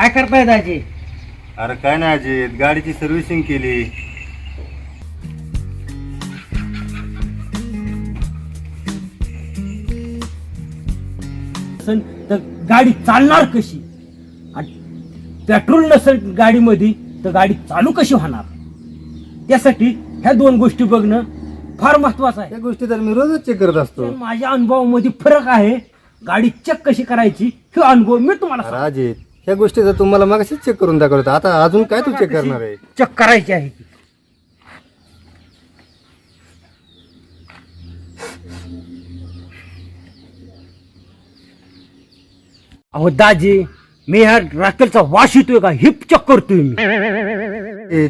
काय करताय दाजी? अरे काय नाही अजित गाडीची सर्व्हिसिंग केली. तर गाडी चालणार कशी? आणि पेट्रोल नसेल गाडीमध्ये तर गाडी चालू कशी होणार? त्यासाठी ह्या दोन गोष्टी बघणं फार महत्वाचं आहे. या गोष्टी तर मी रोजच चेक करत असतो. माझ्या अनुभवामध्ये फरक आहे गाडी चेक कशी करायची हे अनुभव मी तुम्हाला अरे अजित ह्या गोष्टी तर तुम्हाला मागाशीच चेक करून दाखवत आता अजून काय तू चेक करणार आहे? चेक करायची आहे ती. अहो दाजी मी ह्या राखेलचा वास येतोय का? हिप चेक करतोय मी. ए,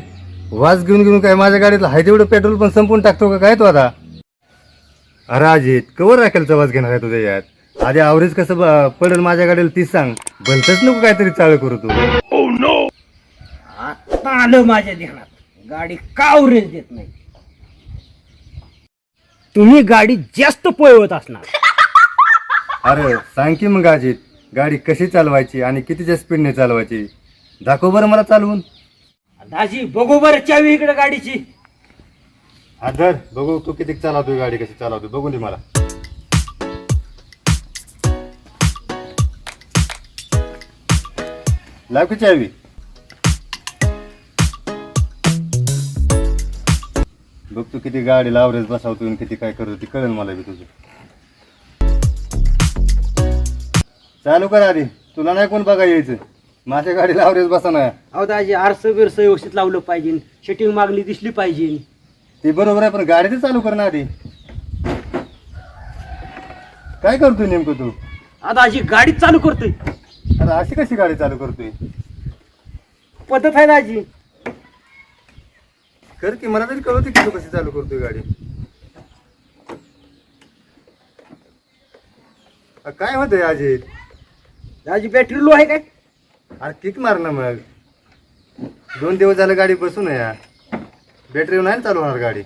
वास घेऊन घेऊन काय माझ्या गाडीला हाय तेवढं पेट्रोल पण संपून टाकतो का? काय तू आता? अरे अजित कवर राखेलचा वास घेणार आहे तुझ्या यात? आधी आवरेज कसं पडेल माझ्या गाडीला तीच सांग. भलतच नको काहीतरी चाळ करू तू. आता आलं माझ्या ध्यानात. गाडी का अवरेज देत नाही? तुम्ही गाडी जास्त पळवत असणार. अरे सांग की मग अजित गाडी कशी चालवायची आणि कितीच्या स्पीडने चालवायची? दाखव बरं मला चालवून. दाजी बघू बरं चावी इकडे गाडीची. हा धर बघू तू किती चालवतोय गाडी कशी चालवतोय बघू दे मला. लाव की चावी. बघ तू किती गाडी लावरेज बसावतोय आणि किती काय करतो ती कळेल मला बी तुझं. चालू कर आधी. तुला नाही कोण बघा यायचं. माझ्या गाडीला आवरेज बसा नाही अहो दाजी आरसं बिरसं व्यवस्थित लावलं पाहिजे. शेटिंग मागली दिसली पाहिजे. ते बरोबर आहे पण गाडी तर चालू कर ना आधी. काय करतोय नेमकं तू? आता दाजी गाडी चालू करतोय. अरे अशी कशी गाडी चालू करतोय? पद्धत आहे दाजी कर की मला तरी कळवते की तू कशी चालू करतोय गाडी. अ, काय होतंय अजित दाजी बॅटरी लो आहे काय? अरे किक मार ना मग. दोन दिवस झालं गाडी बसून या बॅटरी नाही ना चालू होणार गाडी.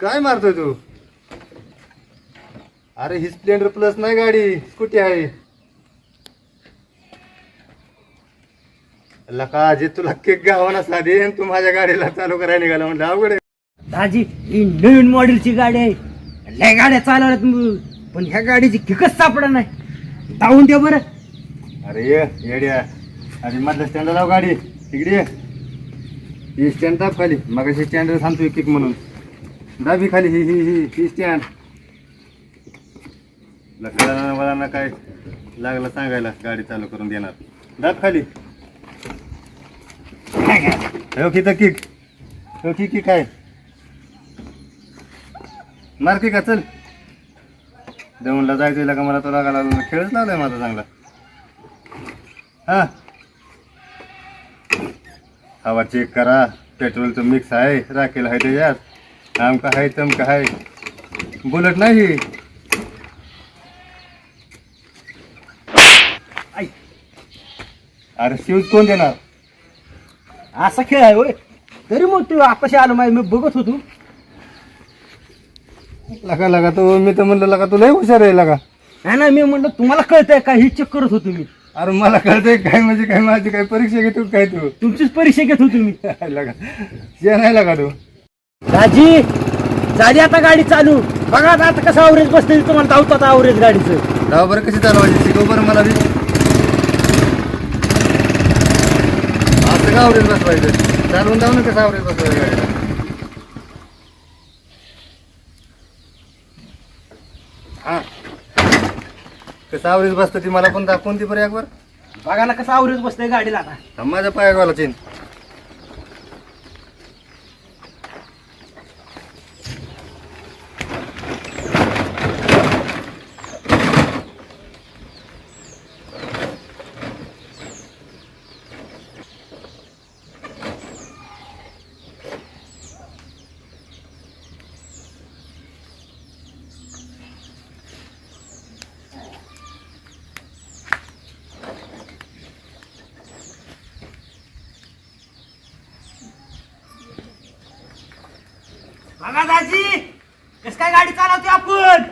काय मारतोय तू? अरे ही स्प्लेंडर प्लस नाही गाडी. स्कूटी आहे? लका अजित तुला केक गावाना साधी आणि तू माझ्या गाडीला चालू करायला निघाला म्हणलं अवघड आहे. दाजी ही नवीन मॉडेलची गाडी आहे. लय गाड्या चालवल्यात म- पण ह्या गाडीची किकच सापडा नाही. धावून द्या बरं. अरे ये येड्या. अरे मधल्या स्टँडला लाव गाडी. तिकडे ये. ही स्टँड दाब खाली. मग स्टँड थांबतोय किक म्हणून. दाबी खाली ही ही ही ही स्टँड लकडा मला काय लागलं सांगायला. गाडी चालू करून देणार. दाब खाली. हो की तर किक. हो की किक आहे. मार की का चल. दौंडला जायचं का मला? तो लागायला खेळच लावलाय माझा चांगला. हा. हवा चेक करा. पेट्रोलचं मिक्स आहे. राखेल आहे त्याच्यात आमका आहे तमका आहे बुलेट नाही. अरे शिवज कोण देणार? असा खेळ आहे होय. तरी मग तू आताशी आलो माहिती मी बघत होतो. लगा लगा तो मी तर म्हणलं लगा तू लय हुशार आहे लगा. नाही ना मी म्हणलं तुम्हाला कळतंय का? ही चेक करत होतो मी. अरे मला कळतंय काय म्हणजे काय माझी काय परीक्षा घेतो काय तू? तुमचीच परीक्षा घेत होतो मी. लगा जे नाही लगा तू. दाजी झाली आता गाडी चालू. बघा आता आता कसं अवरेज बसते तुम्हाला धावतो आता अवरेज गाडीचं. जाऊ बरं कशी चालवायची? शिकव बरं मला बी. असं का आवरेज बसवायचं. चालवून जाऊ ना कसं आवरेज बसवायचं गाडीला हा. कसं आवरेज बसतं ती मला पण दाखवून ती बरं एकवर बघा ना कसं अवरेज बसतंय गाडीला आता. माझ्या पायागाला चेन बघा दाजी कस काय गाडी चालवतोय आपण?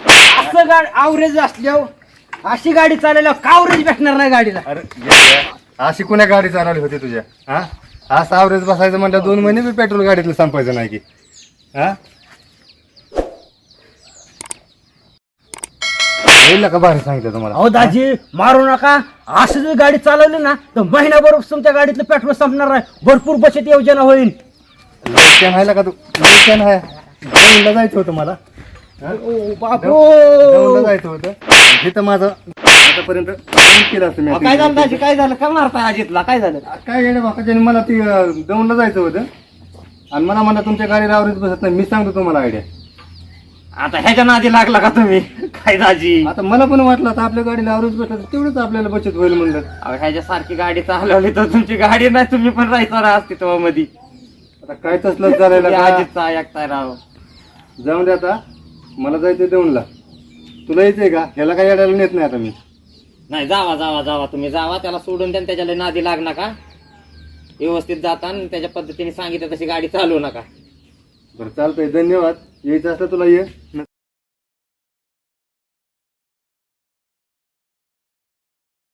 असं गाड आवरेज असल्यावर हो. अशी गाडी चालवल्यावर का आवरेज भेटणार नाही गाडीला? अरे अशी कुण्या गाडी चालवली होती तुझ्या? हा? असं आवरेज बसायचं म्हणलं दोन महिने बी पेट्रोल गाडीतलं संपायचं नाही की. हा? होईल का भारी सांगितलं तुम्हाला? अहो दाजी मारू नका. असं जर गाडी चालवली ना तर महिनाभर तुमच्या गाडीतलं पेट्रोल संपणार नाही. भरपूर बचत योजना होईल. लवकन आहे का तू? लवकन आहे. दौंडला जायचं होतं मला. हा? बापू जायचं होतं. इथं माझं आतापर्यंत केलं असतं मी काय झालं दाजी? काय झालं? काय मारताय अजितला काय झालं? काय येणं बाकाच्याने मला ती अं, दौंडला जायचं होतं. आणि मला म्हणलं तुमच्या गाडीला आवरेज बसत नाही. मी सांगतो तुम्हाला आयडिया आता ह्याच्या नादी लागला का तुम्ही? काय दाजी? आता मला पण वाटलं आता आपल्या गाडीला आवरेज बसलं तर तेवढंच आपल्याला बचत होईल म्हणलं. अहो, ह्याच्या सारखी गाडी चालवली तर तुमची गाडी नाही तुम्ही पण राहायचं ना अस्तित्वामध्ये. आता काय तसलं चालायला का? ऐकताय राव जाऊन दे आता. मला जायचंय दौंडला तुला यायचंय का? ह्याला काय येडायला नेत नाही आता मी. नाही जावा जावा जावा. तुम्ही जावा त्याला सोडून द्या आणि त्याच्या लय नादी लाग नका व्यवस्थित जाता आणि त्याच्या पद्धतीने सांगितलं तशी गाडी चालवू नका. बरं चालतंय. धन्यवाद. यायचं असलं तुला ये.